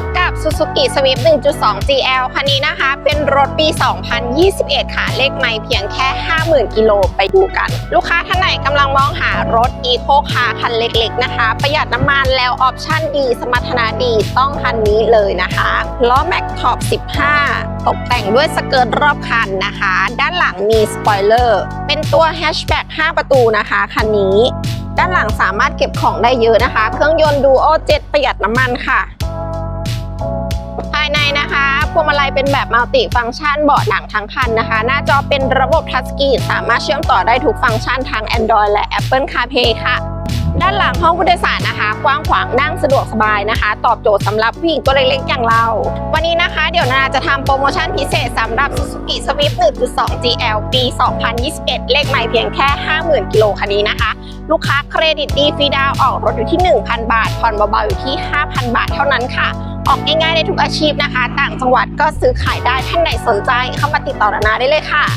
บกับ Suzuki Swift 1.2 GL คันนี้นะคะ เป็นรถปี 2021 ค่ะ เลขไม่เพียงแค่ 50,000 กิโลไปดูกัน ลูกค้าท่านไหนกำลังมองหารถ Eco Car คันเล็กๆ นะคะ ประหยัดน้ำมันแล้วออปชั่นดี สมรรถนะดีต้องคันนี้เลยนะคะล้อแม็กท็อป15 ตกแต่งด้วยสเกิร์ตรอบคันนะคะ ด้านหลังมีสปอยเลอร์เป็นตัวแฮชแบ็ก5 ประตูนะคะคันนี้ด้านหลังสามารถเก็บของได้เยอะนะคะ เครื่องยนต์ดูโอเจ็ดประหยัดน้ำมันค่ะายในนะคะพวงมาลัยเป็นแบบมัลติฟังก์ชันเบาะหนังทั้งคันนะคะ หน้าจอเป็นระบบทัชสกรีนสามารถเชื่อมต่อได้ทุกฟังก์ชันทาง Android และ Apple CarPlay ค่ะ ด้านหลังห้องผู้โดยสารนะคะ กว้างขวางนั่งสะดวกสบายนะคะ ตอบโจทย์สำหรับผู้หญิงตัวเล็กๆอย่างเรา วันนี้นะคะ เดี๋ยวนาจะทำโปรโมชั่นพิเศษสำหรับ Suzuki Swift 1.2 GL ปี 2021 เลขใหม่เพียงแค่ 50,000 กิโลคันนี้นะคะลูกค้าเครดิตดีฟรีดาวออกรถอยู่ที่ 1,000 บาทผ่อนเบาๆอยู่ที่ 5,000 บาทเท่านั้นค่ะ ออกง่ายๆในทุกอาชีพนะคะ ต่างจังหวัดก็ซื้อขายได้ท่านไหนสนใจเข้ามาติดต่อนานาได้เลยค่ะ